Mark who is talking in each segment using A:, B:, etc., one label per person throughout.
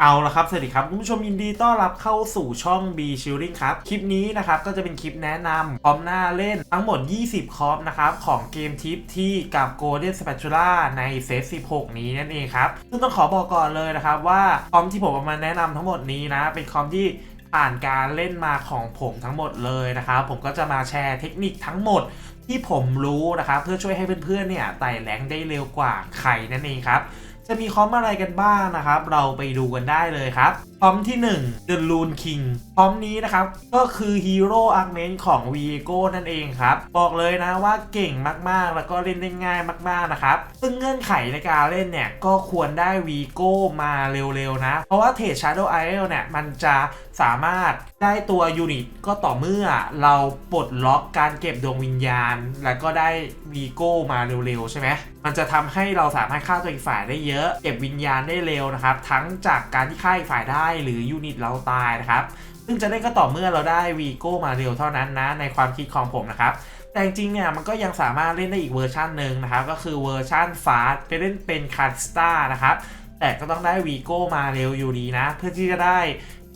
A: เอาละครับ สวัสดีครับ คุณผู้ชมยินดีต้อนรับเข้าสู่ช่อง B Shielding ครับ คลิปนี้นะครับ ก็จะเป็นคลิปแนะนำพร้อมหน้าเล่นทั้งหมด 20 คอปนะครับ ของเกมทิปที่กับ Golden Spatula ในเซต 16 นี้นั่นเองครับ ซึ่งต้องขอบอกก่อนเลยนะครับว่าคอมที่ผมเอามาแนะนำทั้งหมดนี้นะ เป็นคอมที่ผ่านการเล่นมาของผมทั้งหมดเลยนะครับ ผมก็จะมาแชร์เทคนิคทั้งหมดที่ผมรู้นะครับ เพื่อช่วยให้เพื่อนๆเนี่ยไต่แรงได้เร็วกว่าใครนั่นเองครับ จะมีคอมอะไรกันบ้างนะครับ เราไปดูกันได้เลยครับคอมที่ 1 The Rune King คอมนี้นะครับ ก็คือ Hero Augment ของ Viego นั่นเองครับ บอกเลยนะว่าเก่งมากๆ แล้วก็เล่นได้ง่ายมากๆนะครับ ซึ่งเงื่อนไขในการเล่นเนี่ย ก็ควรได้ Viego มาเร็วๆนะ เพราะว่าเทรด Shadow Isle เนี่ย มันจะสามารถได้ตัวยูนิตก็ต่อเมื่อเราปลดล็อกการเก็บดวงวิญญาณ แล้วก็ได้วีโก้มาเร็วๆ ใช่ไหมมันจะทำให้เราสามารถฆ่าตัวอีกฝ่ายได้เยอะ เก็บวิญญาณได้เร็วนะครับ ทั้งจากการที่ฆ่าอีกฝ่ายได้หรือยูนิตเราตายนะครับ ซึ่งจะได้ก็ต่อเมื่อเราได้วีโก้มาเร็วเท่านั้นนะ ในความคิดของผมนะครับ แต่จริงๆเนี่ยมันก็ยังสามารถเล่นได้อีกเวอร์ชันหนึ่งนะครับ ก็คือเวอร์ชันฟาสไปเล่นเป็นคาร์สตานะครับ แต่ก็ต้องได้วีโก้มาเร็วอยู่ดีนะ เพื่อที่จะได้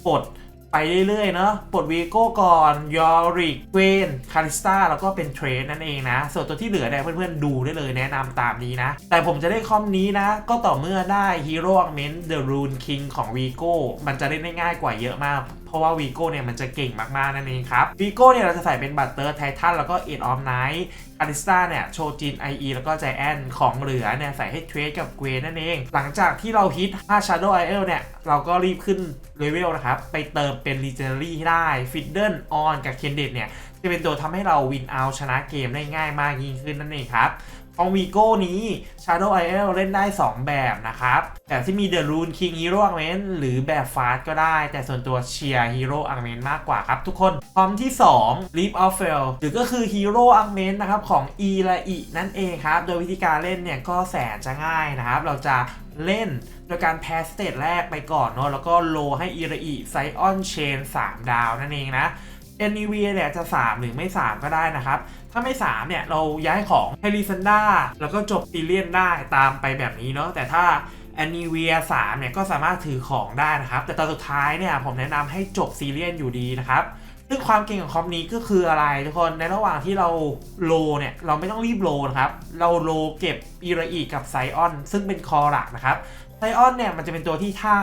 A: กด ไปเรื่อยๆเนาะปลดวีโก้ก่อนยอริกเวนคาริสตาแล้วก็เป็นเทรนนั่นเองนะ ส่วนตัวที่เหลือเนี่ยเพื่อนๆดูได้เลยแนะนำตามนี้นะ แต่ผมจะได้คอมนี้นะ ก็ต่อเมื่อได้ฮีโร่อักเมนเดอะรูนคิงของวีโก้มันจะเล่นได้ง่ายกว่าเยอะมาก เพราะว่าวีโก้เนี่ยมันจะเก่งมากๆนั่นเองครับวีโก้เนี่ยเราจะใส่เป็นบัตเตอร์ไททันแล้วก็เอ็ดออฟไนท์คาริสตาเนี่ยโชจิน IE แล้วก็ใจแอนของเหลือเนี่ยใส่ให้เทรดกับเกวนนั่นเอง หลังจากที่เราฮิต5 Shadow IL เนี่ยเราก็รีบขึ้นเลเวลนะครับ ไปเติมเป็น Legendary ได้ฟิดเดิลออนกับเคนเดตเนี่ยจะเป็นตัวทำให้เราวินเอาชนะเกมได้ง่ายมากยิ่งขึ้นนั่นเองครับ ของวีโก้นี้ Shadow IL เล่นได้ 2 แบบนะครับ แบบที่มี The Rune King Hero Augment หรือแบบฟาสก็ได้ แต่ส่วนตัวเชียร์ Hero Augment มากกว่าครับ ทุกคนพร้อมที่ 2 Leap of Fail หรือก็คือ Hero Augment นะครับของ E และ E นั่นเองครับ โดยวิธีการเล่นเนี่ยก็แสนจะง่ายนะครับ เราจะเล่นโดยการแพสสเตจแรกไปก่อนเนาะแล้วก็โลให้อีระอีไซออนเชน 3 ดาวนั่นเองนะ n e v เนี่ยจะ3หรือไม่ 3 ก็ได้นะครับ ถ้าไม่ 3 เนี่ย เราย้ายของให้ลิซันดาแล้วก็จบซีเรียนได้ตามไปแบบนี้เนาะแต่ถ้า a n i v i a 3เนี่ยก็สามารถถือของได้นะครับ แต่ตอนสุดท้ายเนี่ยผมแนะนำให้จบซีเรียนอยู่ดีนะครับซึ่งความเก่งของคอมนี้ก็คืออะไรทุกคนในระหว่างที่เราโลเนี่ยเราไม่ต้องรีบโลนะครับ เราโลเก็บอีระอีกับไซออนซึ่งเป็นคอหลักนะครับไซออนเนี่ยมันจะเป็นตัวที่ถ้า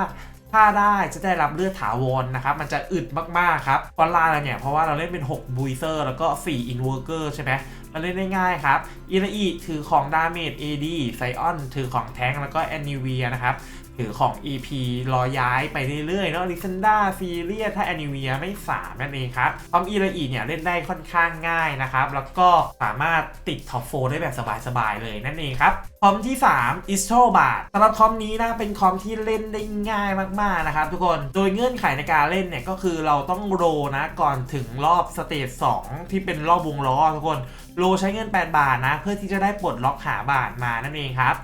A: ถ้าได้จะได้รับเลือดถาวรนะครับ มันจะอึดมากๆครับฟอนลาเราเนี่ย เพราะว่าเราเล่นเป็น 6 บูเซอร์ แล้วก็ 4 อินเวอร์เกอร์ใช่ไหมเราเล่นได้ง่ายครับอีระอีถือของดาเมจ AD ไซออนถือของแทงแล้วก็แอนนิเวียนะครับ ถือของ EP รอย้ายไปเรื่อยๆเนาะลิซันดาซีเรียถ้าแอนิเวียไม่สามนั่นเองครับคอมอีระอีเนี่ยเล่นได้ค่อนข้างง่ายนะครับ แล้วก็สามารถติดท็อปโฟได้แบบสบายๆเลยนั่นเองครับ คอมที่ 3 i s t o b a r สำหรับคอมนี้นะเป็นคอมที่เล่นได้ง่ายมากๆนะครับทุกคนโดยเงื่อนไขในการเล่นเนี่ยก็คือเราต้องโรนะก่อนถึงรอบสเตจ2ที่เป็นรอบวงล้อทุกคนโลใช้เงิน 8 บาทนะ เพื่อที่จะได้ปลดล็อกหาบาทมานั่นเองครับ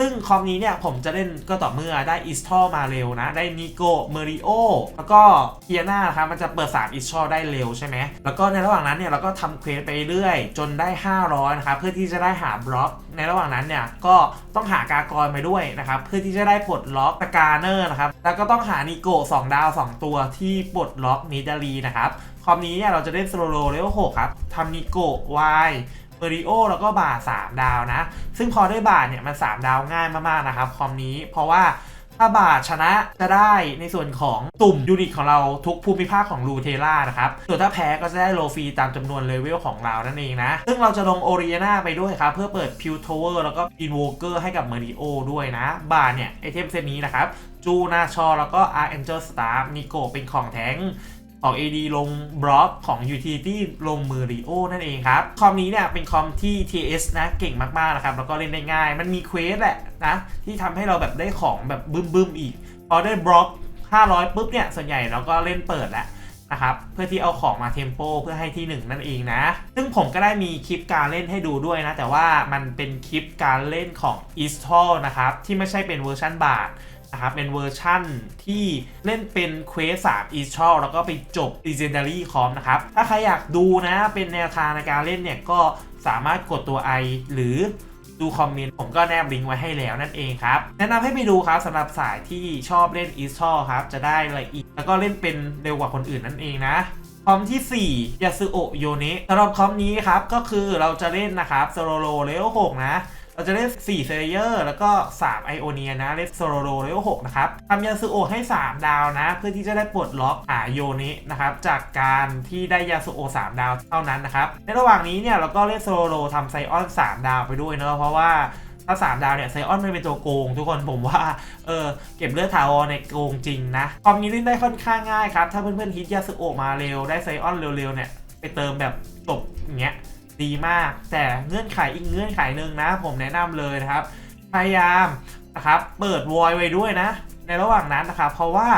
A: ซึ่งคอมนี้เนี่ยผมจะเล่นก็ต่อเมื่อได้อิสทอมาเร็วนะ ได้นิโกเมริโอแล้วก็เทียนาครับมันจะเปิด3อิสทอได้เร็วใช่ไหมแล้วก็ในระหว่างนั้นเนี่ยเราก็ทำเควสไปเรื่อยจนได้ 500นะครับเพื่อที่จะได้หาบล็อก ในระหว่างนั้นเนี่ยก็ต้องหากากรไปด้วยนะครับเพื่อที่จะได้ปลดล็อกสกาเนอร์นะครับแล้วก็ต้องหานิโก2ดาว 2 ตัวที่ปลดล็อกนิดารีนะครับคอมนี้เนี่ยเราจะเล่นสโซโลเลเวล6ครับทำนิโกวาย เมริโอแล้วก็บาท3ดาวนะ ซึ่งพอได้บาทเนี่ยมัน 3 ดาวง่ายมากๆนะครับคอมนี้เพราะว่าถ้าบาทชนะจะได้ในส่วนของตุ่มยูนิตของเราทุกภูมิภาคของลูเทล่านะครับส่วนถ้าแพ้ก็จะได้โลฟรีตามจำนวนเลเวลของเรานั่นเองนะ ซึ่งเราจะลงโอเรียนาไปด้วยครับ เพื่อเปิดพิวทเวอร์แล้วก็อินโวเกอร์ให้กับเมริโอด้วยนะ บาทเนี่ย ไอเทมเซตนี้นะครับ จูนาชอ แล้วก็อาร์เอนเจลสตาร์นิโกเป็นของแทง ของ AD ลงบล็อกของ Utility ลงมือริโอนั่นเองครับ คอมนี้เนี่ยเป็นคอมที่ TS นะเก่งมากๆนะครับ แล้วก็เล่นได้ง่าย มันมีเควสแหละนะ ที่ทำให้เราแบบได้ของแบบบึ้มๆอีก พอได้บล็อก 500 ปุ๊บเนี่ย ส่วนใหญ่เราก็เล่นเปิดแล้วนะครับเพื่อที่เอาของมาเทมโปเพื่อให้ที่ 1 นั่นเองนะ ซึ่งผมก็ได้มีคลิปการเล่นให้ดูด้วยนะ แต่ว่ามันเป็นคลิปการเล่นของ e s t a l นะครับ ที่ไม่ใช่เป็นเวอร์ชันบาท นะครับเป็นเวอร์ชั่นที่เล่นเป็นเควส3 e s t r a l แล้วก็ไปจบ Legendary คอมนะครับ ถ้าใครอยากดูนะเป็นแนวทางในการเล่นเนี่ย ก็สามารถกดตัว I หรือดูคอมเมนต์ผมก็แนบลิงก์ไว้ให้แล้วนั่นเองครับ แนะนำให้ไปดูครับสำหรับสายที่ชอบเล่นอีสทอครับ จะได้ละเอียดแล้วก็เล่นเป็นเร็วกว่าคนอื่นนั่นเองนะคอมที่ 4ยาซึโอะโยเนะสำหรับคอมนี้ครับก็คือเราจะเล่นนะครับโซโลโลเลเวล6นะ เราจะเล่น4เซเลเยอร์แล้วก็ 3 ไอโอเนียนะเล่นโซโลโลเลเวล6นะครับทำยาซึโอให้ 3 ดาวนะ เพื่อที่จะได้ปลดล็อกหาโยนะนะครับจากการที่ได้ยาซึโอ 3 ดาวเท่านั้นนะครับในระหว่างนี้เนี่ยเราก็เล่นโซโลโลทำไซออน 3 ดาวไปด้วยเนอะเพราะว่าถ้า3ดาวเนี่ยไซออนมันเป็นตัวโกง ทุกคนผมว่าเออเก็บเลือดถาวรในโกงจริงนะคอมนี้เล่นได้ค่อนข้างง่ายครับ ถ้าเพื่อนๆฮิตยาสึโอมาเร็วได้ไซออนเร็วๆเนี่ยไปเติมแบบจบอย่างเงี้ย ดีมาก แต่เงื่อนไขอีกเงื่อนไขหนึ่งนะ ผมแนะนำเลยนะครับ พยายามนะครับเปิดวอยไว้ด้วยนะ ในระหว่างนั้นนะครับ เพราะว่า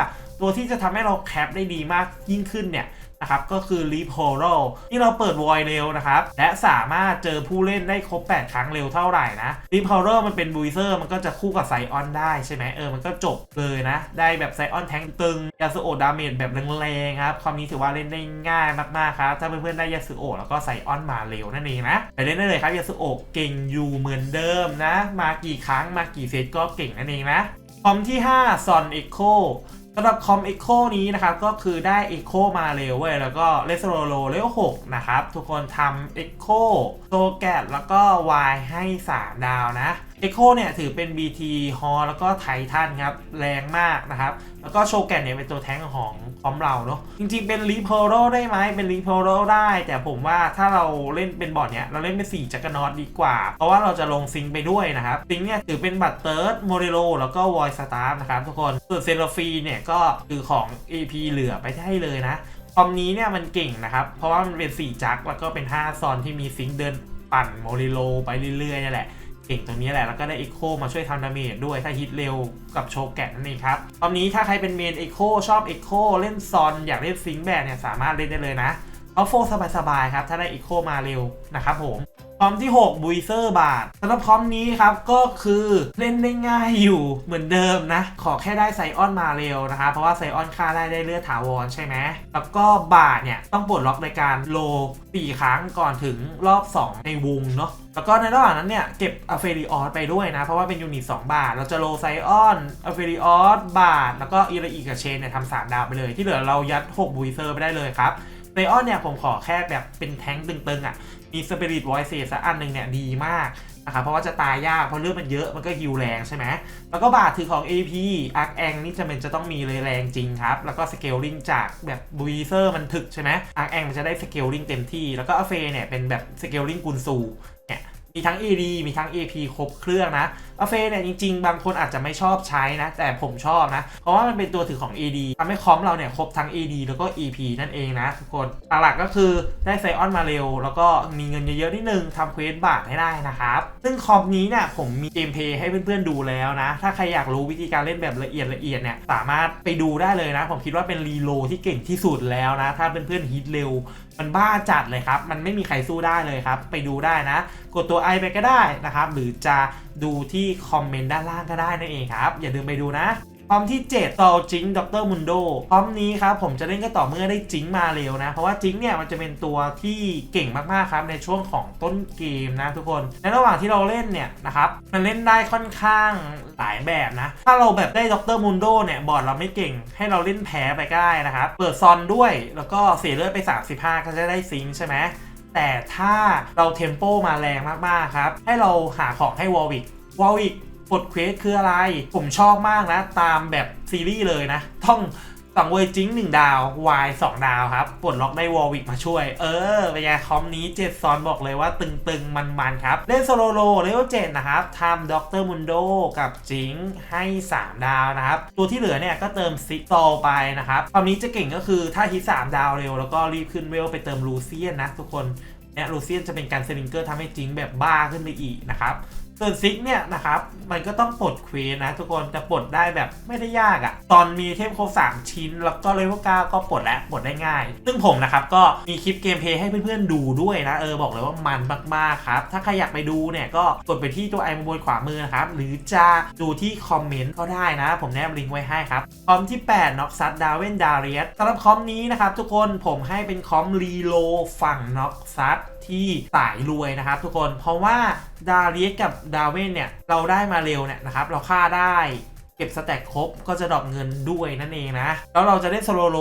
A: ตัวที่จะทำให้เราแคปได้ดีมากยิ่งขึ้นเนี่ย นะครับก็คือ Leap h o r o ที่เราเปิดวอยเร็วนะครับและสามารถเจอผู้เล่นได้ครบ 8 ครั้งเร็วเท่าไหร่นะ Leap h o r o มันเป็นบูเซอร์มันก็จะคู่กับไซออนได้ใช่ไหมเออมันก็จบเลยนะ ได้แบบไซออนแทงตึงยาสุโอดาเมจแบบแรงๆครับความนี้ถือว่าเล่นได้ง่ายมากๆครับถ้าเพื่อนๆได้ยาสุโอะแล้วก็ไซออนมาเร็วนั่นเองนะไปเล่นได้เลยครับยาสุโอะเก่งอยู่เหมือนเดิมนะ มากี่ครั้งมากี่เซตก็เก่งนั่นเองนะคอมที่5 Son Echo สำหรับคอม Echo นี้นะครับก็คือได้ Echo มาเร็วเว้ยแล้วก็เลสโรโลเลเวล6นะครับ ทุกคนทำ Echo โซแกตแล้วก็ Y ให้ 3 ดาวนะ Echo เนี่ยถือเป็น BT h o แล้วก็ไททันครับ แรงมากนะครับ แล้วก็โชแกนเนี่ยเป็นตัวแท้งของคอมเราเนาะจริงๆเป็นรีโพโรได้ไหมเป็นรีโพโรได้ แต่ผมว่าถ้าเราเล่นเป็นบอร์ดเนี่ย เราเล่นเป็น4จักรนอตดีกว่า เพราะว่าเราจะลงซิงค์ไปด้วยนะครับ ซิงค์เนี่ยถือเป็นบัตรเติร์ดโมเดโลแล้วก็วอยสตาร์นะครับทุกคนส่วนเซโลฟีเนี่ยก็คือของ AP เหลือไปได้เลยนะคอมนี้เนี่ยมันเก่งนะครับ เพราะว่ามันเป็น 4 จักรแล้วก็เป็น 5 ซอนที่มีซิงค์เดินปั่นโมเดโลไปเรื่อยๆนี่แหละ ก่งตรงนี้แหละแล้วก็ได้เอ็กโคมาช่วยทำดาเมจด้วยถ้าฮิตเร็วกับโชแกะนั่นเองครับตอนนี้ถ้าใครเป็นเมนเอ็กโคชอบเอ็กโคเล่นซอนอยากเล่นซิงแบกเนี่ยสามารถเล่นได้เลยนะเอาโฟสบายๆครับถ้าได้เอ็กโคมาเร็วนะครับผม คอมที่ 6 บุยเซอร์บาทสำหรับคอมนี้ครับก็คือเล่นได้ง่ายอยู่เหมือนเดิมนะ ขอแค่ได้ไซออนมาเร็วนะคะ เพราะว่าไซออนค่าได้ได้เลือดถาวรใช่ไหมแล้วก็บาทเนี่ย ต้องปลดล็อกในการโล4ครั้งก่อนถึงรอบ 2 ในวงเนาะแล้วก็ในระหว่างนั้นเนี่ย เก็บอ f เฟริออสไปด้วยนะ เพราะว่าเป็นยูนิต2บาท เราจะโลไซออนอ f เฟริออสบาท แล้วก็อีระอีกับเชนเนี่ยทำสามดาวไปเลย ที่เหลือเรายัด 6 บุยเซอร์ไปได้เลยครับไซออนเนี่ยผมขอแค่แบบเป็นแท้งตึงๆอะ มีสปิริตไวเซสอันหนึ่งเนี่ยดีมากนะครับเพราะว่าจะตายยากเพราะเลือดมันเยอะมันก็ฮิวแรงใช่ไหมแล้วก็บาทถือของ AP อาร์คแองนี่จะเป็นจะต้องมีเลยแรงจริงครับ แล้วก็สเกลลิงจากแบบบูเซอร์มันถึกใช่ไหมอาร์คแองมันจะได้สเกลลิงเต็มที่ แล้วก็อเฟเนี่ยเป็นแบบสเกลลิงกุนซูเนี่ยมีทั้ง AD มีทั้ง AP ครบเครื่องนะอเฟเนี่ยจริง ๆ บางคนอาจจะไม่ชอบใช้นะ แต่ผมชอบนะ เพราะว่ามันเป็นตัวถือของ AD ทำให้คอมเราเนี่ยครบทั้ง AD แล้วก็ EP นั่นเองนะทุกคนหลักๆก็คือได้ไซออนมาเร็ว แล้วก็มีเงินเยอะๆนิดนึงทำเควสบาทให้ได้นะครับ ซึ่งคอมนี้เนี่ยผมมีเกมเพย์ให้เพื่อนๆดูแล้วนะ ถ้าใครอยากรู้วิธีการเล่นแบบละเอียดละเอียดเนี่ยสามารถไปดูได้เลยนะ ผมคิดว่าเป็นรีโลที่เก่งที่สุดแล้วนะ ถ้าเพื่อนๆฮิตเร็ว มันบ้าจัดเลยครับ มันไม่มีใครสู้ได้เลยครับ ไปดูได้นะ กดตัว i ไปก็ได้นะครับ หรือจะดูที่คอมเมนต์ด้านล่างก็ได้นั่นเองครับ อย่าลืมไปดูนะพร้อมที่ 7 ต่อจิงด็อกเตอร์มุนโดพร้อมนี้ครับผมจะเล่นก็ต่อเมื่อได้จิงมาเร็วนะ เพราะว่าจิงเนี่ยมันจะเป็นตัวที่เก่งมากๆครับในช่วงของต้นเกมนะทุกคน ในระหว่างที่เราเล่นเนี่ยนะครับมันเล่นได้ค่อนข้างหลายแบบนะ ถ้าเราแบบได้ด็อกเตอร์มุนโดเนี่ยบอร์ดเราไม่เก่งให้เราเล่นแพ้ไปก็ได้นะครับ เปิดซอนด้วยแล้วก็เสียเลือดไป 35 ก็จะได้ซิงใช่ไหมแต่ถ้าเราเทมโปมาแรงมากๆครับให้เราหาของให้วอลวิก วอลวิกกดเควสคืออะไร ผมชอบมากนะ ตามแบบซีรีส์เลยนะ ต้องสังเวยจิงหนึ่งดาววายสองดาวครับ ปลดล็อกได้วอลวิกมาช่วย เออเป็นไงคอมนี้เจ็ดซอนบอกเลยว่าตึงๆ มันๆ ครับ เล่นโซโลโลเลเวลเจ็ดนะครับทำด็อกเตอร์มุนโดกับจิงให้ 3 ดาวนะครับ ตัวที่เหลือเนี่ยก็เติมซิโตไปนะครับคอมนี้จะเก่งก็คือถ้าฮิต3ดาวเร็ว แล้วก็รีบขึ้นเวลไปเติมลูเซียนนะทุกคนเนี่ยลูเซียนจะเป็นการเซลิงเกอร์ทำให้จิงแบบบ้าขึ้นไปอีกนะครับ ส่วนซิกเนี่ยนะครับ มันก็ต้องปลดเควสนะ ทุกคนแต่ปลดได้แบบไม่ได้ยากอะ่ะ ตอนมีเทพครบ3ชิ้น แล้วก็เลเวล9ก็ปลดแล้วปลดได้ง่าย ซึ่งผมนะครับก็มีคลิปเกมเพลย์ให้เพื่อนๆดูด้วยนะ เออบอกเลยว่ามันมากๆครับ ถ้าใครอยากไปดูเนี่ยก็กดไปที่ตัวไอมบนขวามือนะครับ หรือจะดูที่คอมเมนต์ก็ได้นะ ผมแนบลิงก์ไว้ให้ครับคอมที่8น็อกซัดดาวเวนดาเรียสสำหรับคอมนี้นะครับทุกคนผมให้เป็นคอมรีโลฝั่งน็อกซัด ที่สายรวยนะครับทุกคนเพราะว่าดาเลียสกับดาเวนเนี่ยเราได้มาเร็วเนี่ยนะครับเราฆ่าได้เก็บสแต็กครบก็จะดรอปเงินด้วยนั่นเองนะ แล้วเราจะได้โซโลโล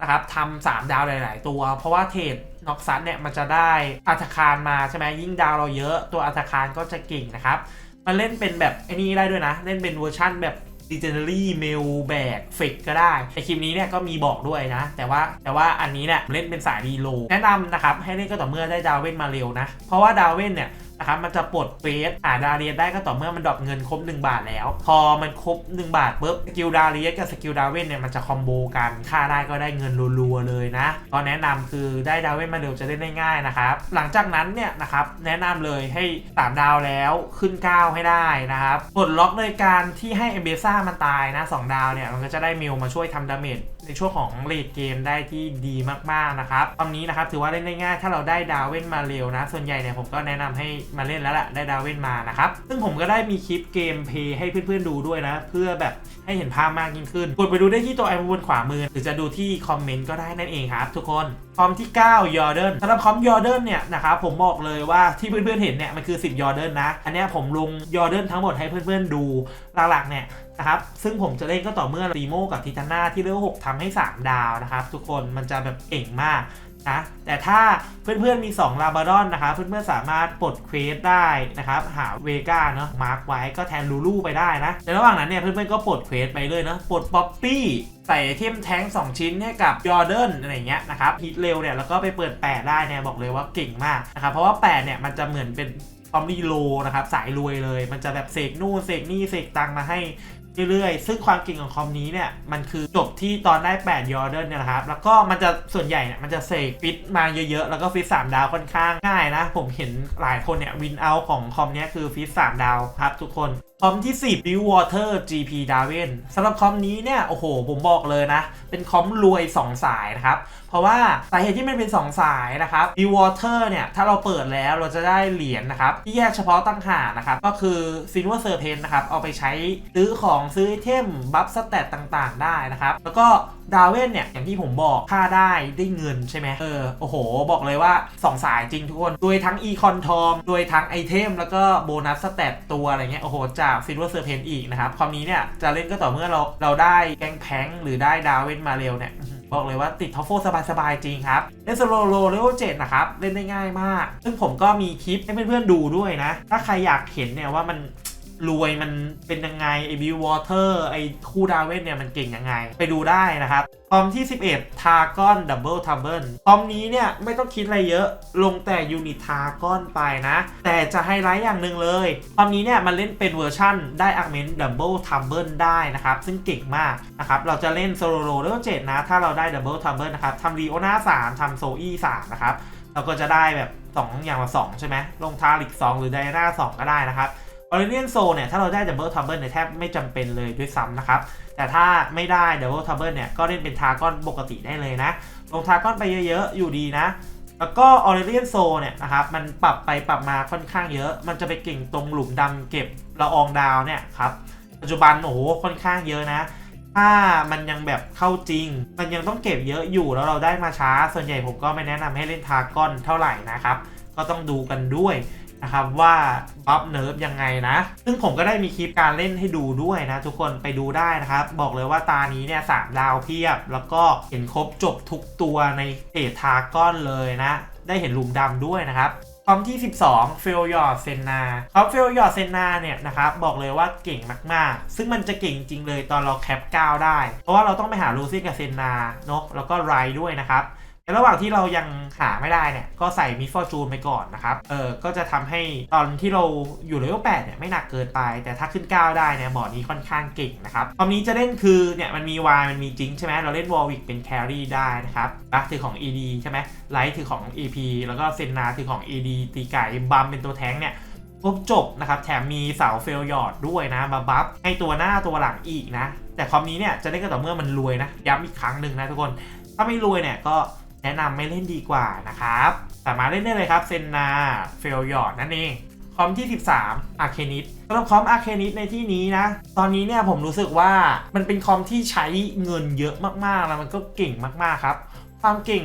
A: นะครับทำสามดาวหลาย ๆ ตัว เพราะว่าเทรดน็อกซันเนี่ยมันจะได้อัตคารมาใช่ไหมยิ่งดาวเราเยอะตัวอัตคารก็จะเก่งนะครับ มันเล่นเป็นแบบไอ้นี่ได้ด้วยนะ เล่นเป็นเวอร์ชั่นแบบ d e g e n e r y m ail แบกเฟกก็ได้ในคลิปนี้เนี่ยก็มีบอกด้วยนะ แต่ว่าแต่ว่าอันนี้เนี่ยเล่นเป็นสายรีโล แนะนำนะครับ ให้เล่นก็ต่อเมื่อได้ดาวเว่นมาเร็วนะ เพราะว่าดาวเว่นเนี่ย นะครับมันจะปลดเฟสหาดาเรียนได้ก็ต่อเมื่อมันดรอปเงินครบ 1 บาทแล้ว พอมันครบ 1 บาทปุ๊บสกิลดาเรียนกับสกิลดาวเวนเนี่ยมันจะคอมโบกันค่าได้ก็ได้เงินรัวๆเลยนะก็แนะนำคือได้ดาวเวนมาเร็วจะได้ง่ายๆนะครับหลังจากนั้นเนี่ยนะครับแนะนำเลยให้สามดาวแล้วขึ้น 9 ให้ได้นะครับปลดล็อกโดยการที่ให้เอเบซ่ามันตายนะ2ดาวเนี่ยมันก็จะได้มิลมาช่วยทำดาเมจ ในช่วงของเลดเกมได้ที่ดีมากๆนะครับตอนนี้นะครับถือว่าเล่นได้ง่ายถ้าเราได้ดาวเว่นมาเร็วนะ ส่วนใหญ่เนี่ยผมก็แนะนำให้มาเล่นแล้วแหละได้ดาวเว่นมานะครับซึ่งผมก็ได้มีคลิปเกมเพย์ให้เพื่อนๆดูด้วยนะ เพื่อแบบให้เห็นภาพมากยิ่งขึ้น กดไปดูได้ที่ตัวไอโฟนบนขวามือ หรือจะดูที่คอมเมนต์ก็ได้นั่นเองครับทุกคน คอมที่9ยอร์เดนสำหรับคอมยอร์เดนเนี่ยนะครับผมบอกเลยว่าที่เพื่อนๆเห็นเนี่ยมันคือ 10ยอร์เดนนะ อันนี้ผมลงยอร์เดนทั้งหมดให้เพื่อนๆดูหลักๆเนี่ยนะครับซึ่งผมจะเล่นก็ต่อเมื่อรีโมกับทิทาน่าที่เลเวล6ทำให้ 3 ดาวนะครับ ทุกคนมันจะแบบเก่งมากนะแต่ถ้าเพื่อนๆมี 2 ลาบาดอนนะครับเพื่อนๆสามารถปลดเควสได้นะครับหาเวก้าเนาะมาร์กไว้ก็แทนลูลูไปได้นะในระหว่างนั้นเนี่ยเพื่อนๆก็ปลดเควสไปเลยเนาะปลดป๊อปปี้ ใส่เทมแท้ง2 ชิ้นเนี่ยกับยอร์เดนอะไรเงี้ยนะครับฮิตเร็วเนี่ยแล้วก็ไปเปิด 8 ได้เนี่ยบอกเลยว่าเก่งมากนะครับเพราะว่า 8 เนี่ยมันจะเหมือนเป็นคอมรีโลนะครับสายรวยเลย มันจะแบบเสกนู่นเสกนี่เสกตังมาให้เรื่อยๆ ซึ่งความเก่งของคอมนี้เนี่ย มันคือจบที่ตอนได้ 8 ยอร์เดนเนี่ยนะครับ แล้วก็มันจะส่วนใหญ่เนี่ย มันจะเสกฟิตมาเยอะๆ แล้วก็ฟิต3ดาวค่อนข้างง่ายนะ ผมเห็นหลายคนเนี่ย วินเอาของคอมเนี้ยคือฟิต3ดาวครับทุกคน คอมที่ 10 b i w Water GP Darwin สำหรับคอมนี้เนี่ย โอ้โห ผมบอกเลยนะ เป็นคอมรวย 2 สายนะครับ เพราะว่าสาเหตุที่มันเป็น 2 สายนะครับ b i w Water เนี่ย ถ้าเราเปิดแล้วเราจะได้เหรียญนะครับ ที่แยกเฉพาะตั้งหากนะครับ ก็คือ Silver Serpent นะครับ เอาไปใช้ซื้อของซื้อไอเทมบัฟสเตตต่างๆ ได้นะครับ แล้วก็ดาเวนเนี่ย อย่างที่ผมบอกค่าได้ได้เงินใช่ไหมเออ โอ้โห บอกเลยว่า 2 สายจริงทุกคน โดยทั้งอีคอนทอมโดยทั้งไอเทมแล้วก็โบนัสสเตตตัวอะไรเงี้ย โอ้โหจากซิลเวอร์เซอร์เพนอีกนะครับ ความนี้เนี่ยจะเล่นก็ต่อเมื่อเราเราได้แกงแพงหรือได้ดาเวนมาเร็วเนี่ยบอกเลยว่าติดท็อฟโฟสบายๆจริงครับเล่นสโลโลเลเวลเจ็ดนะครับ เล่นได้ง่ายมาก ซึ่งผมก็มีคลิปให้เพื่อนๆดูด้วยนะ ถ้าใครอยากเห็นเนี่ยว่ามัน รวยมันเป็นยังไงไอบิววอเตอร์ไอคู่ดาเวนเนี่ยมันเก่งยังไง ไปดูได้นะครับคอมที่ 11 ทากอนดับเบิลทับเบิลคอมนี้เนี่ยไม่ต้องคิดอะไรเยอะลงแต่ยูนิตทากอนไปนะ แต่จะไฮไลท์อย่างหนึ่งเลยคอมนี้เนี่ยมันเล่นเป็นเวอร์ชั่นได้อาร์เมนดับเบิลทับเบิลได้นะครับ ซึ่งเก่งมากนะครับเราจะเล่นโซโลโลเลเวลเจ็ดนะ ถ้าเราได้ดับเบิลทับเบิลนะครับทำรีโอนาสามทำโซอี้สามนะครับเราก็จะได้แบบ 2 อย่างละ2ใช่ไหมลงทาริก2หรือไดนา2ก็ได้นะครับ ออริเนียนโซเนี่ยถ้าเราได้ดับเบิลทับเบิลเนี่ยแทบไม่จำเป็นเลยด้วยซ้ำนะครับ แต่ถ้าไม่ได้ดับเบิลทับเบิลเนี่ยก็เล่นเป็นทากอนปกติได้เลยนะ ลงทากอนไปเยอะๆ อยู่ดีนะ แล้วก็ออริเนียนโซเนี่ยนะครับมันปรับไปปรับมาค่อนข้างเยอะ มันจะไปเก่งตรงหลุมดำเก็บละอองดาวเนี่ยครับปัจจุบันโอ้โหค่อนข้างเยอะนะถ้ามันยังแบบเข้าจริง มันยังต้องเก็บเยอะอยู่แล้วเราได้มาช้า ส่วนใหญ่ผมก็ไม่แนะนำให้เล่นทากอนเท่าไหร่นะครับ ก็ต้องดูกันด้วย นะครับว่าบัฟเนิร์ฟยังไงนะ ซึ่งผมก็ได้มีคลิปการเล่นให้ดูด้วยนะ ทุกคนไปดูได้นะครับ บอกเลยว่าตานี้เนี่ยสามดาวเพียบ แล้วก็เห็นครบจบทุกตัวในเพจทาก้อนเลยนะ ได้เห็นลุมดำด้วยนะครับคอมที่ 12 f e l y o r เซนนาครับ f e l y o r เซนนาเนี่ยนะครับบอกเลยว่าเก่งมากๆ ซึ่งมันจะเก่งจริงเลยตอนเราแคป9ได้ เพราะว่าเราต้องไปหาลูซี่กับเซนนาเนาะแล้วก็ไรด้วยนะครับ ระหว่างที่เรายังหาไม่ได้เนี่ย ก็ใส่มิฟอร์จูนไปก่อนนะครับ เออ ก็จะทำให้ตอนที่เราอยู่เลเวล8เนี่ยไม่หนักเกินไป แต่ถ้าขึ้น 9 ได้เนี่ยบอร์ดนี้ค่อนข้างเก่งนะครับตอนนี้จะเล่นคือเนี่ยมันมีวายมันมีจิงใช่ไหมเราเล่นวอลวิกเป็นแครี่ได้นะครับรักถือของ ED ใช่ไหมไลท์ถือของ EP แล้วก็เซนนาถือของ ED ตีไก่บัมเป็นตัวแท้งเนี่ยครบจบนะครับแถมมีเสาเฟลยอดด้วยนะมาบัฟให้ตัวหน้าตัวหลังอีกนะ แต่คอมนี้เนี่ยจะเล่นก็ต่อเมื่อมันรวยนะย้ำอีกครั้งหนึ่งนะทุกคนถ้าไม่รวยเนี่ยก็ แนะนำไม่เล่นดีกว่านะครับ สามารถเล่นได้เลยครับเซนนาเฟลยอร์ดนั่นเองคอมที่ 13 a r c a n i t สำหรับคอม a r c a n i t ในที่นี้นะ ตอนนี้เนี่ยผมรู้สึกว่ามันเป็นคอมที่ใช้เงินเยอะมากๆ แล้วมันก็เก่งมากๆครับ ความเก่ง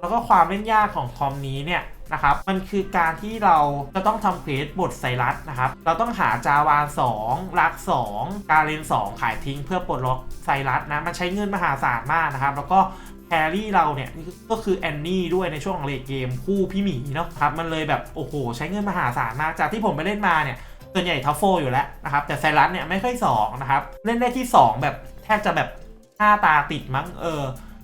A: แล้วก็ความเล่นยากของคอมนี้เนี่ยนะครับ มันคือการที่เราจะต้องทำเควสบทไซรัสนะครับ เราต้องหาจาวาน2ลัก 2 การเรน 2 ขายทิ้งเพื่อปลดล็อกไซรัสนะ มันใช้เงินมหาศาลมากนะครับ แล้วก็ แฮร์รี่เราเนี่ยก็คือแอนนี่ด้วยในช่วงของเลดเกมคู่พี่หมีเนาะครับมันเลยแบบโอ้โห ใช้เงินมหาศาลมากจากที่ผมไปเล่นมาเนี่ยส่วนใหญ่ทัฟโฟอยู่แล้วนะครับ แต่ไซรัสเนี่ยไม่ค่อยสองนะครับ เล่นได้ที่ 2 แบบแทบจะแบบห้าตาติดมั้งเออ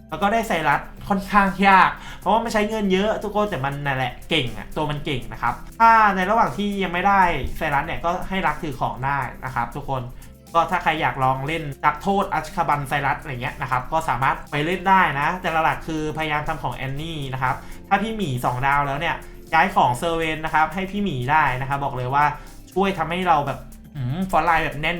A: แล้วก็ได้ไซรัสค่อนข้างยาก เพราะว่ามันใช้เงินเยอะทุกคนแต่มันนั่นแหละเก่งอะตัวมันเก่งนะครับ ถ้าในระหว่างที่ยังไม่ได้ไซรัสเนี่ยก็ให้รักถือของได้นะครับ ทุกคน ก็ถ้าใครอยากลองเล่นจักโทษอัชคาบันไซรัสอะไรเงี้ยนะครับก็สามารถไปเล่นได้นะ แต่หลักๆคือพยายามทำของแอนนี่นะครับถ้าพี่หมี 2 ดาวแล้วเนี่ยย้ายของเซอร์เวนนะครับให้พี่หมีได้นะครับบอกเลยว่าช่วยทำให้เราแบบฟอนไลน์แบบแน่น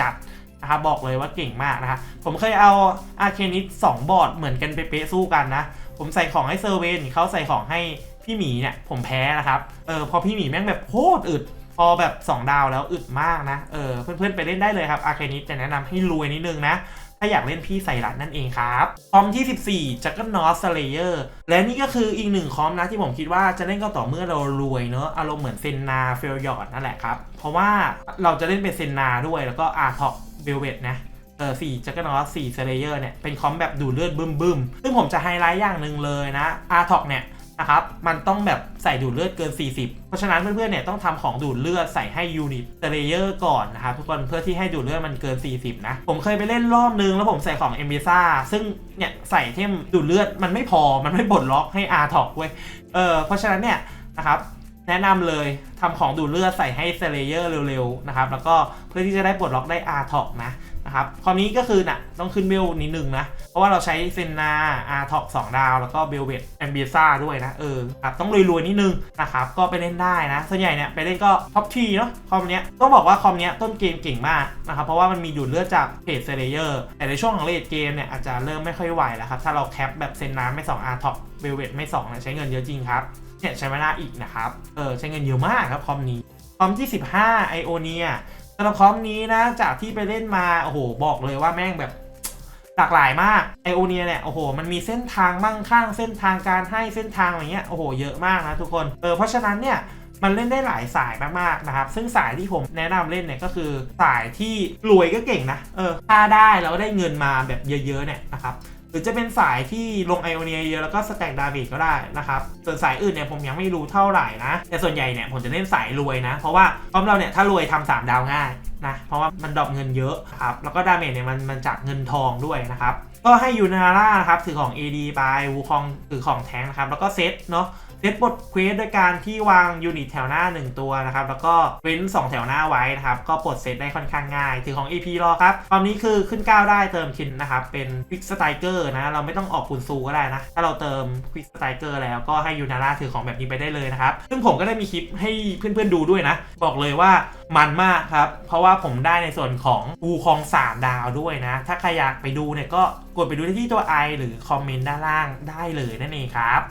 A: จัดๆนะครับบอกเลยว่าเก่งมากนะครับผมเคยเอาอาเคนิสสองบอร์ดเหมือนกันเป๊ะๆสู้กันนะ ผมใส่ของให้เซอร์เวนเขาใส่ของให้พี่หมีเนี่ยผมแพ้นะครับเออพอพี่หมีแม่งแบบโคตรอึด อแบบ 2 ดาวแล้วอึดมากนะ เออเพื่อนๆไปเล่นได้เลยครับอาร์เคนิสแต่แนะนำให้รวยนิดนึงนะ ถ้าอยากเล่นพี่ใส่รัดนั่นเองครับคอมที่ 14จักรนอสเลเยอร์และนี่ก็คืออีกหนึ่งคอมนะที่ผมคิดว่าจะเล่นก็ต่อเมื่อเรารวยเนอะอารมณ์เหมือนเซนนาเฟลยอร์ดนั่นแหละครับ เพราะว่าเราจะเล่นเป็นเซนนาด้วยแล้วก็อาร์ท็อกเบลเวตนะเออสี่จักรนอสสี่เซเลเยอร์เนี่ย เป็นคอมแบบดูดเลือดบึ้มบึมๆซึ่งผมจะไฮไลท์อย่างหนึ่งเลยนะอาร์ท็อกเนี่ย นะครับมันต้องแบบใส่ดูดเลือดเกิน 40 เพราะฉะนั้นเพื่อนๆเนี่ยต้องทำของดูดเลือดใส่ให้ยูนิตเซเลเยอร์ก่อนนะครับทุกคนเพื่อที่ให้ดูดเลือดมันเกิน 40 นะ ผมเคยไปเล่นรอบนึงแล้วผมใส่ของเอมิซ่าซึ่งเนี่ยใส่เทมดูดเลือดมันไม่พอมันไม่บดล็อกให้อาร์ท็อกเว้ยเออเพราะฉะนั้นเนี่ยนะครับแนะนำเลยทำของดูดเลือดใส่ให้เซเลเยอร์เร็วๆนะครับแล้วก็เพื่อที่จะได้ปลดล็อกได้อาร์ท็อกนะ นะครับคอมนี้ก็คือน่ะต้องขึ้นเบลนิดนึงนะ เพราะว่าเราใช้เซนนาอาร์ท็อกสองดาว แล้วก็เบลเวตแอมเบียซ่าด้วยนะ เออครับต้องรวยๆนิดนึงนะครับ ก็ไปเล่นได้นะ ส่วนใหญ่เนี่ยไปเล่นก็ท็อปทีเนาะคอมเนี้ยต้องบอกว่าคอมเนี้ยต้นเกมเก่งมากนะครับ เพราะว่ามันมีดูดเลือดจากเพจเซเลเยอร์แต่ในช่วงของเลดเกมเนี่ยอาจจะเริ่มไม่ค่อยไหวแล้วครับถ้าเราแคปแบบเซนนาไม่2อาร์ท็อกเบลเวตไม่2เนี่ยใช้เงินเยอะจริงครับเนี่ยใช้เวลาอีกนะครับเออใช้เงินเยอะมากครับคอมนี้คอมที่ 15ไอโอเนียำหรับคอมนี้นะ จากที่ไปเล่นมาโอ้โหบอกเลยว่าแม่งแบบหลากหลายมากไอโอเนียเนี่ยโอ้โหมันมีเส้นทางมั่งข้างเส้นทางการให้เส้นทางอะไรเงี้ยโอ้โหเยอะมากนะทุกคนเออเพราะฉะนั้นเนี่ยมันเล่นได้หลายสายมากๆนะครับ ซึ่งสายที่ผมแนะนำเล่นเนี่ยก็คือสายที่รวยก็เก่งนะ เออ ถ้าได้แล้วได้เงินมาแบบเยอะๆเนี่ยนะครับ หรือจะเป็นสายที่ลงไอโอเนียเยอะแล้วก็สแต็กดาเมจก็ได้นะครับ ส่วนสายอื่นเนี่ยผมยังไม่รู้เท่าไหร่นะ แต่ส่วนใหญ่เนี่ยผมจะเล่นสายรวยนะ เพราะว่าพร้อมเราเนี่ยถ้ารวยทำสามดาวง่ายนะ เพราะว่ามันดรอปเงินเยอะครับ แล้วก็ดาเมจเนี่ยมันมันจากเงินทองด้วยนะครับ ก็ให้ยูนาร่านะครับถือของ AD ไป วูคองถือของแทงนะครับ แล้วก็เซตเนาะ เซตบทเควสด้วยการที่วางยูนิตแถวหน้า 1 ตัวนะครับ แล้วก็เว้น 2 แถวหน้าไว้นะครับ ก็ปลดเซตได้ค่อนข้างง่าย ถือของ AP รอครับตอนนี้คือขึ้น 9 ได้เติมคินนะครับ เป็น Quick Striker นะ เราไม่ต้องออกคุณซูก็ได้นะ ถ้าเราเติม Quick Striker แล้วก็ให้ยูนาร่าถือของแบบนี้ไปได้เลยนะครับ ซึ่งผมก็ได้มีคลิปให้เพื่อนๆดูด้วยนะ บอกเลยว่ามันมากครับ เพราะว่าผมได้ในส่วนของอูคอง3ดาวด้วยนะ ถ้าใครอยากไปดูเนี่ยก็กดไปดูได้ที่ตัว i หรือคอมเมนต์ด้านล่างได้เลยนั่นเองครับ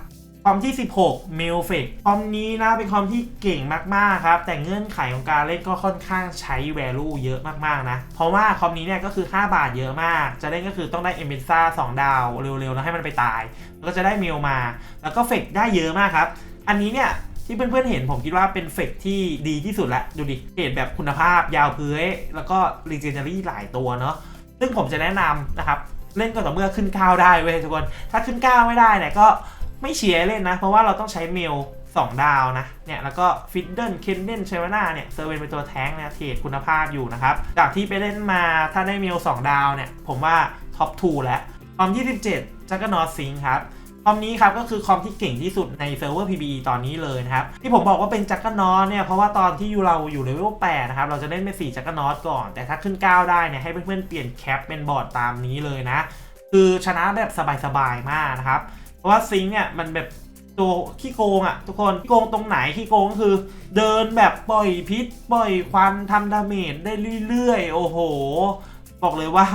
A: คอมที่ 16 m i l f i c คอมนี้นะเป็นคอมที่เก่งมากๆครับ แต่เงื่อนไขของการเล่นก็ค่อนข้างใช้ value เยอะมากๆนะ เพราะว่าคอมนี้เนี่ยก็คือ 5 บาทเยอะมาก จะเล่นก็คือต้องได้ e m b e n z a 2 ดาวเร็วๆ แล้วให้มันไปตาย แล้วก็จะได้มิลมา แล้วก็เฟกได้เยอะมากครับ อันนี้เนี่ยที่เพื่อนๆเห็นผมคิดว่าเป็นเฟกที่ดีที่สุดละดูดิเกรดแบบคุณภาพยาวเพื้อยแล้วก็ legendary หลายตัวเนาะซึ่งผมจะแนะนำนะครับเล่นก็ต่อเมื่อขึ้น9ได้เว้ยทุกคนถ้าขึ้น9ไม่ได้เนี่ยก็ ไม่เชียร์เล่นนะ เพราะว่าเราต้องใช้เมล 2 ดาวนะ เนี่ยแล้วก็ฟิดเดิลเคนเดนเชวนาเนี่ยเซอร์เวนเป็นตัวแท้งนะเทรดคุณภาพอยู่นะครับ จากที่ไปเล่นมาถ้าได้เมล 2 ดาวเนี่ย ผมว่าท็อป2แล้วคอม27จักรนอซิงครับคอมนี้ครับก็คือคอมที่เก่งที่สุดในเซิร์ฟเวอร์ PBE ตอนนี้เลยนะครับ ที่ผมบอกว่าเป็นจักรนอตเนี่ยเพราะว่าตอนที่อยู่เราอยู่เลเวล8นะครับ เราจะเล่นเป็น4จักรนอตก่อน แต่ถ้าขึ้น 9 ได้เนี่ยให้เพื่อนๆเปลี่ยนแคปเป็นบอร์ดตามนี้เลยนะ คือชนะแบบสบายๆมากนะครับ เพราะว่าซิงเนี่ยมันแบบตัวขี้โกงอะ่ะทุกคนขี้โกงตรงไหนขี้โกงก็คือ เดินแบบปล่อยพิษปล่อยควันทำดาเมจได้เรื่อยๆ โอ้โห บอกเลยว่า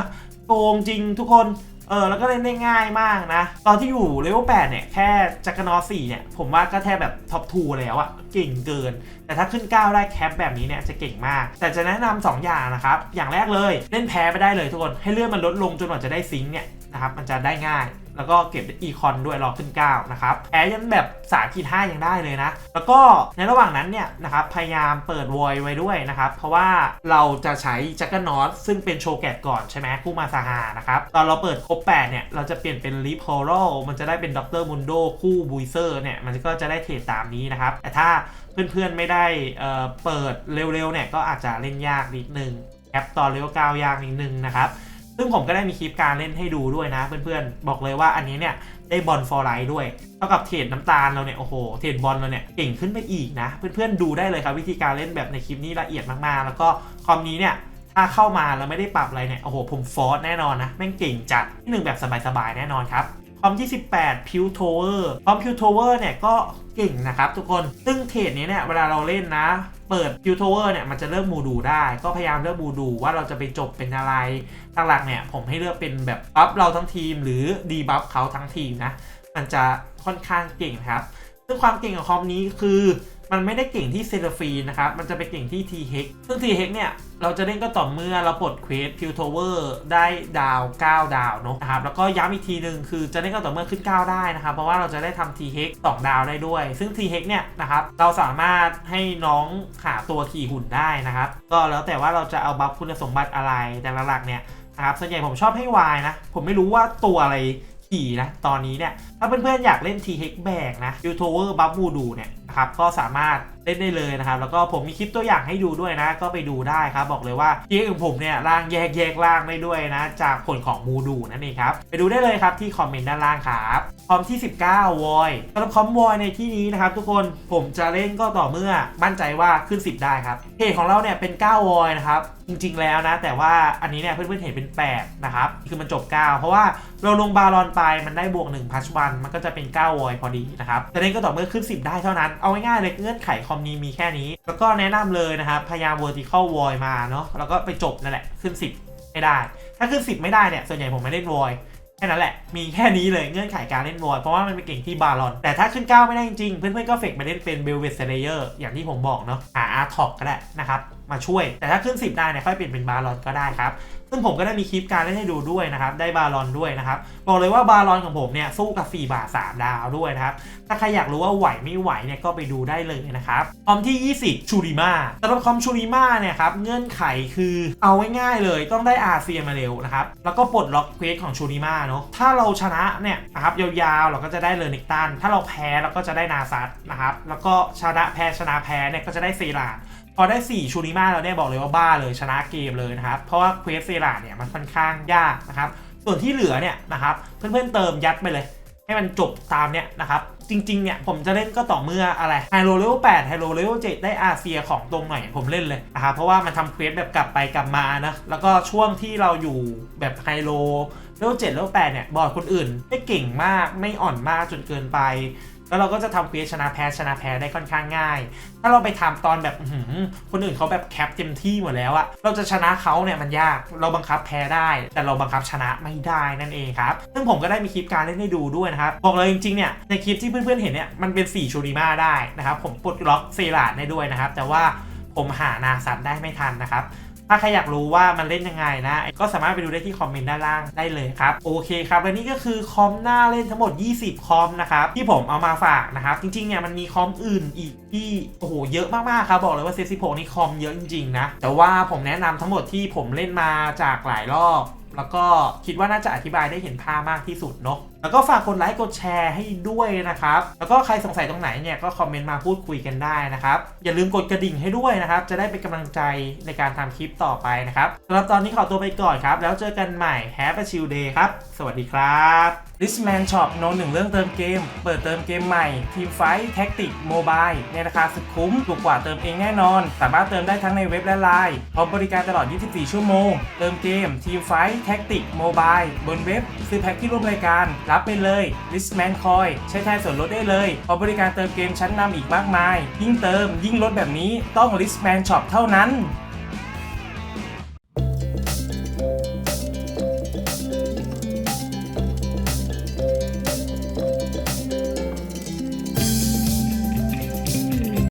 A: โกงจริงทุกคนเออแล้วก็เล่นได้ง่ายมากนะ ตอนที่อยู่เลเวล8เนี่ย แค่จักรนอ4เนี่ย ผมว่าก็แทบแบบท็อป2แล้วอะเก่งเกิน แต่ถ้าขึ้น 9 ได้แคปแบบนี้เนี่ย จะเก่งมาก แต่จะแนะนำ2อย่างนะครับ อย่างแรกเลย เล่นแพ้ไม่ได้เลยทุกคน ให้เลื่อนมันลดลงจนกว่าจะได้ซิงเนี่ยนะครับมันจะได้ง่าย แล้วก็เก็บอีคอนด้วยรอขึ้น 9 นะครับแพ้ยันแบบ3ขีด5ยังได้เลยนะ แล้วก็ในระหว่างนั้นเนี่ยนะครับพยายามเปิดวอยไว้ด้วยนะครับ เพราะว่าเราจะใช้จักรนอตซึ่งเป็นโชแกตก่อนใช่ไหมคู่มาซาฮานะครับตอนเราเปิดครบ8เนี่ยเราจะเปลี่ยนเป็นลิฟโฮโรมันจะได้เป็นด็อกเตอร์มุนโดคู่บุยเซอร์เนี่ยมันก็จะได้เทรดตามนี้นะครับ แต่ถ้าเพื่อนๆไม่ได้เเปิดเร็วๆเนี่ยก็อาจจะเล่นยากนิดนึงแคปตอนเลเวล9ยากนิดนึงนะครับ ซึ่งผมก็ได้มีคลิปการเล่นให้ดูด้วยนะ เพื่อนๆ บอกเลยว่าอันนี้เนี่ยได้บอลฟอร์ไลท์ด้วยเท่ากับเทรดน้ำตาลเราเนี่ยโอ้โหเทรดบอลเราเนี่ยเก่งขึ้นไปอีกนะ เพื่อนๆดูได้เลยครับวิธีการเล่นแบบในคลิปนี้ละเอียดมากๆ แล้วก็คอมนี้เนี่ยถ้าเข้ามาแล้วไม่ได้ปรับอะไรเนี่ยโอ้โหผมฟอร์สแน่นอนนะแม่งเก่งจัดที่หนึ่งแบบสบายๆแน่นอนครับคอมที่18พิวโทเวอร์คอมพิวโทเวอร์เนี่ยก็เก่งนะครับทุกคน ซึ่งเทรดนี้เนี่ยเวลาเราเล่นนะ เปิดพิวโทเวอร์เนี่ยมันจะเลือกมูดูได้ ก็พยายามเลือกมูดูว่าเราจะไปจบเป็นอะไรหลักๆเนี่ยผมให้เลือกเป็นแบบบัฟเราทั้งทีม หรือดีบัฟเขาทั้งทีมนะมันจะค่อนข้างเก่งครับซึ่งความเก่งของคอมนี้คือ มันไม่ได้เก่งที่เซลฟีนะครับ มันจะไปเก่งที่ t h e x ซึ่ง t h e x เนี่ย เราจะเล่นก็ต่อเมื่อเราปลดเควสพิวโทเวอร์ได้ดาว 9 ดาวเนอะนะครับ แล้วก็ย้ำอีกทีหนึ่งคือจะเล่นก็ต่อเมื่อขึ้น 9 ได้นะครับ เพราะว่าเราจะได้ทำ t h e x 2ดาวได้ด้วย ซึ่ง t h e x เนี่ยนะครับ เราสามารถให้น้องหาตัวขี่หุ่นได้นะครับ ก็แล้วแต่ว่าเราจะเอาบัฟคุณสมบัติอะไร แต่หลักๆเนี่ยนะครับส่วนใหญ่ผมชอบให้วายนะ ผมไม่รู้ว่าตัวอะไรขี่นะ ตอนนี้เนี่ย ถ้าเพื่อนๆอยากเล่น t h e x แบกนะ u t o v e r บัฟบูดูเนี่ย นะครับก็สามารถเล่นได้เลยนะครับ แล้วก็ผมมีคลิปตัวอย่างให้ดูด้วยนะ ก็ไปดูได้ครับ บอกเลยว่า t h e x ของผมเนี่ยล่างแยกแยกล่างได้ด้วยนะ จากผลของมูดูนั่นเองครับ ไปดูได้เลยครับที่คอมเมนต์ด้านล่างครับคอมที่ 19วอยสำหรับคอมวอยในที่นี้นะครับทุกคนผมจะเล่นก็ต่อเมื่อมั่นใจว่าขึ้น 10 ได้ครับเพจของเราเนี่ยเป็น 9วอยนะครับจริงๆแล้วนะ แต่ว่าอันนี้เนี่ยเพื่อนๆเห็นเป็น 8 นะครับ คือมันจบ 9 เพราะว่าเราลงบาลอนไปมันได้บวก1พัชวันมันก็จะเป็น9วอยพอดีนะครับแต่เล่นก็ต่อเมื่อขึ้น 10 ได้เท่านั้นเอาง่ายๆเลยเงื่อนไขคอมนี้มีแค่นี้ แล้วก็แนะนำเลยนะครับพยายาม vertical void มาเนาะแล้วก็ไปจบนั่นแหละขึ้น 10 ไม่ได้ ถ้าขึ้น 10 ไม่ได้เนี่ยส่วนใหญ่ผมไม่เล่น void แค่นั้นแหละ มีแค่นี้เลยเงื่อนไขการเล่นวอยเพราะว่ามันเป็นเก่งที่บาลอน แต่ถ้าขึ้น 9 ไม่ได้จริง ๆ เพื่อนๆก็เฟกมาเล่นเป็นเบลเวสเลเยอร์อย่างที่ผมบอกเนาะหาอาร์ท็อกก็ได้นะครับ มาช่วย แต่ถ้าขึ้น 10 ได้เนี่ยค่อยเปลี่ยนเป็นบาลอนก็ได้ครับ ซึ่งผมก็ได้มีคลิปการเล่นให้ดูด้วยนะครับ ได้บาลอนด้วยนะครับ บอกเลยว่าบาลอนของผมเนี่ยสู้กับ 4 บาท 3 ดาวด้วยนะครับ ถ้าใครอยากรู้ว่าไหวไม่ไหวเนี่ยก็ไปดูได้เลยนะครับ คอมที่ 20 ชูริมาสำหรับคอมชูริมาเนี่ยครับ เงื่อนไขคือเอาง่ายๆเลยต้องได้อาเซียมาเร็วนะครับ แล้วก็ปลดล็อกเควสของชูริมาเนาะ ถ้าเราชนะเนี่ยนะครับยาวๆเราก็จะได้เลนิกตัน ถ้าเราแพ้เราก็จะได้นาซัตนะครับ แล้วก็ชนะแพ้ชนะแพ้เนี่ยก็จะได้เซราด พอได้ 4 ชูริมาแล้วเนี่ยบอกเลยว่าบ้าเลยชนะเกมเลยนะครับ เพราะว่าเควสเซราเนี่ยมันค่อนข้างยากนะครับ ส่วนที่เหลือเนี่ยนะครับเพื่อนๆเติมยัดไปเลย ให้มันจบตามเนี่ยนะครับ จริงๆเนี่ยผมจะเล่นก็ต่อเมื่ออะไรไฮโลเลเวล8ไฮโลเลเวล7ได้อาเซียของตรงหน่อยผมเล่นเลยนะครับเพราะว่ามันทำเควสแบบกลับไปกลับมานะแล้วก็ช่วงที่เราอยู่แบบไฮโลเลเวล7เลเวล8เนี่ยบอร์ดคนอื่นไม่เก่งมากไม่อ่อนมากจนเกินไป แล้วเราก็จะทำเควสชนะแพ้ชนะแพ้ได้ค่อนข้างง่าย ถ้าเราไปทำตอนแบบคนอื่นเขาแบบแคปเต็มที่หมดแล้วอะเราจะชนะเขาเนี่ยมันยากเราบังคับแพ้ได้ แต่เราบังคับชนะไม่ได้นั่นเองครับซึ่งผมก็ได้มีคลิปการเล่นให้ดูด้วยนะครับบอกเลยจริงๆเนี่ยในคลิปที่เพื่อนๆเห็นเนี่ยมันเป็น4ชูริมาได้นะครับผมปลดล็อกเซราดได้ด้วยนะครับแต่ว่าผมหานาซัตได้ไม่ทันนะครับ ถ้าใครอยากรู้ว่ามันเล่นยังไงนะ ก็สามารถไปดูได้ที่คอมเมนต์ด้านล่างได้เลยครับ โอเคครับ และนี่ก็คือคอมหน้าเล่นทั้งหมด 20 คอมนะครับ ที่ผมเอามาฝากนะครับ จริงๆเนี่ยมันมีคอมอื่นอีกที่โอ้โหเยอะมากๆครับ บอกเลยว่าเซซิโพนี่คอมเยอะจริงๆนะ แต่ว่าผมแนะนำทั้งหมดที่ผมเล่นมาจากหลายรอบ แล้วก็คิดว่าน่าจะอธิบายได้เห็นภาพมากที่สุดเนาะ แล้วก็ฝากกดไลค์กดแชร์ให้ด้วยนะครับ แล้วก็ใครสงสัยตรงไหนเนี่ยก็คอมเมนต์มาพูดคุยกันได้นะครับ อย่าลืมกดกระดิ่งให้ด้วยนะครับ จะได้เป็นกำลังใจในการทำคลิปต่อไปนะครับสำหรับตอนนี้ขอตัวไปก่อนครับ แล้วเจอกันใหม่ Have a chill day ครับ สวัสดีครับ Richman Shop โนหนึ่งเรื่องเติมเกม เปิดเติมเกมใหม่ ทีมไฟแท็กติกโมบายในราคาสุดคุ้มถูกกว่าเติมเองแน่นอน สามารถเติมได้ทั้งในเว็บและไลน์พร้อมบริการตลอด 24 ชั่วโมง เติมเกมทีมไฟแท็กติกโมบายบนเว็บซื้อแพ็คที่ร่วมรายการรับไปเลย Richman Coin ใช้แทนส่วนลดได้เลยพร้อบริการเติมเกมชั้นนำอีกมากมาย ยิ่งเติมยิ่งลดแบบนี้ต้อง Richman Shop เท่านั้น